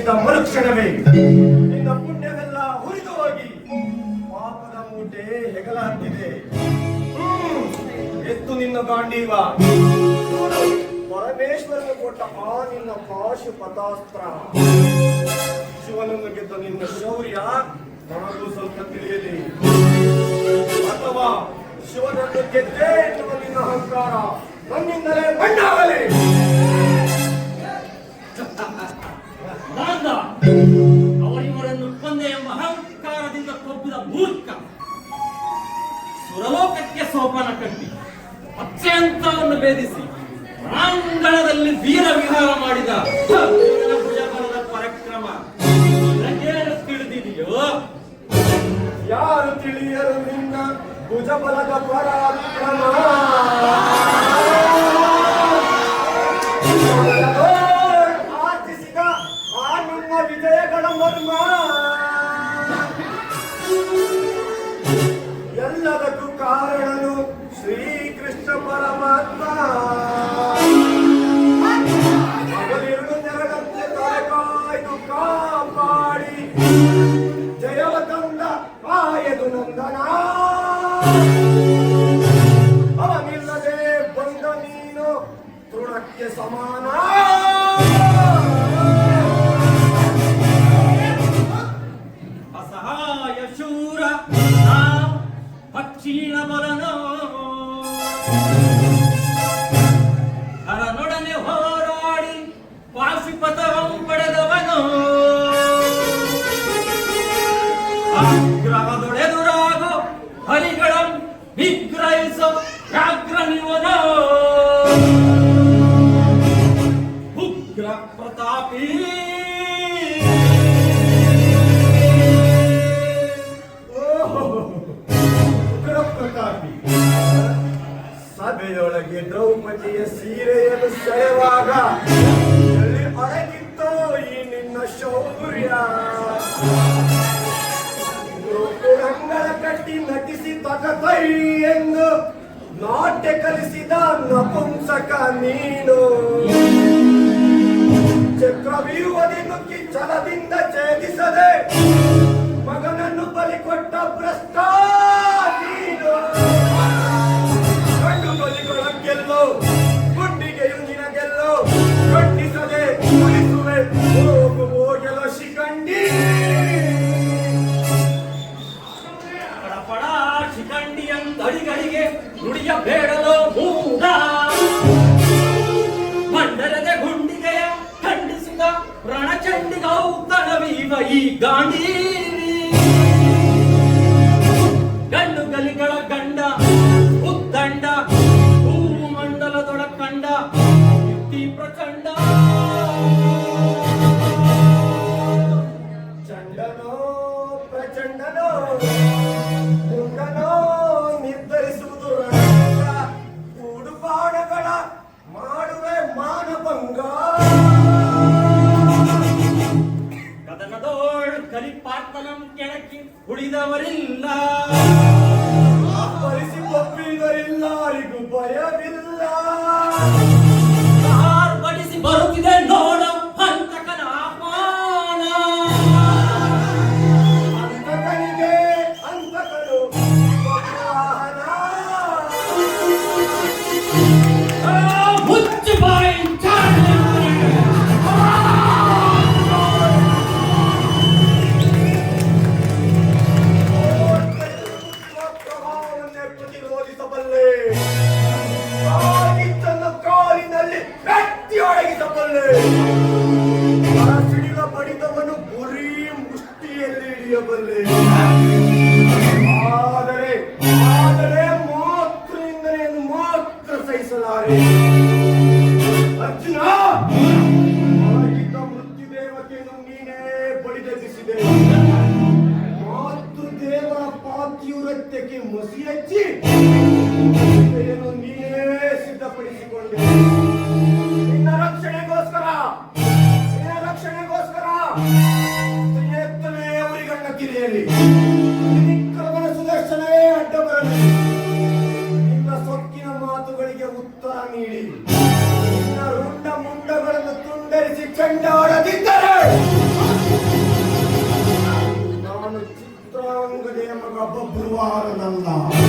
ಧರಿಸಿದ ಮರುಕ್ಷಣವೇ. ನಿನ್ನ ಪುಣ್ಯವೆಲ್ಲ ಹುರಿದು ಹೋಗಿ. ಪಾಪದ ಮೂಟೆ ಹೆಗಲ ಹತ್ತಿದೆ ಎತ್ತು ನಿನ್ನ ಗಾಂಡೀವ. ಪರಮೇಶ್ವರನ ಕೊಟ್ಟ ಆ ನಿನ್ನ ಪಾಶು ಪದಾಸ್ತ್ರ ಶಿವನನ್ನು ಗೆದ್ದ ನಿನ್ನ ಶೌರ್ಯ ನನಗೂ ಸ್ವಲ್ಪ ತಿಳಿಯಲಿ. ಅಥವಾ ಶಿವನನ್ನು ಗೆದ್ದೇ ಎನ್ನುವ ನಿನ್ನ ಅಹಂಕಾರ ನನ್ನಿಂದಲೇ ಮಣ್ಣಾಗಲಿ ಮೂರ್ಖ. ಸುರಲೋಕಕ್ಕೆ ಸೋಪಾನ ಕಟ್ಟಿ, ಅತ್ಯಂತವನ್ನು ಭೇದಿಸಿ, ಪ್ರಾಂಗಣದಲ್ಲಿ ವೀರ ವಿಹಾರ ಮಾಡಿದ ಪರಾಕ್ರಮ. ತಿಳಿದಿದೆಯೋ? ಯಾರು ತಿಳಿಯರು ನಿನ್ನ ಭುಜಬಲದ ಪರಾಕ್ರಮ? ಕಾಪಾಡಿ. ಜಯವ ತಂದ ಕಾಯದು ನಂದನ. ಹರಿಗಳಂ ನಿಗ್ರಹಿಸೋ ವ್ಯಾಘ್ರ ಉಗ್ರ ಪ್ರತಾಪಿ. ಉಗ್ರ ಪ್ರತಾಪಿ. ಸಭೆಯೊಳಗೆ ದ್ರೌಪದಿಯ ಸೀರೆಯನ್ನು ಸೆಳೆವಾಗ ಅಡಗಿತ್ತೋ ಈ ನಿನ್ನ ಶೌರ್ಯ. ತಗತೈ ಎಂದು ನಾಟ್ಯ ಕಲಿಸಿದ ನಪುಂಸಕ ನೀನು. ಚಕ್ರವೀರುವದಿ ನುಕ್ಕಿ ಛಲದಿಂದ ಛೇದಿಸದೆ ಮಗನನ್ನು ಬಲಿ ಕೊಟ್ಟ ಭ್ರಷ್ಟ ಈ ಗಾಂಡೀವಿ ಕದನದೋಳ್ ಕೆಳಕ್ಕೆ ಕೆಳಕಿ ಉಳಿದವರಿಲ್ಲ ಪರಿಸಿ ಒಪ್ಪಿದರಿಲ್ಲರಿಗೂ ಭಯವಿಲ್ಲ. ಬರುತ್ತಿದೆ ಮುಷ್ಟಿಯಲ್ಲಿ ಆದರೆ ಆದರೆ ಆದರೆ ಮಾತೃನಿಂದನೆಯನ್ನು ಮಾತ್ರ ಸಹಿಸಲಾರೆ. ಅರ್ಜುನ ಆಗಿದ್ದ ಮೃತ್ಯು ದೇವತೆಯನ್ನು ನೀನೇ ಬಡಿದೆಬ್ಬಿಸಿದೆ ಮಾತೃದೇವರ ಪಾತ್ಯುರತ್ಯಕ್ಕೆ ಮಸಿ ಹಚ್ಚಿ রব্বুল আলামিন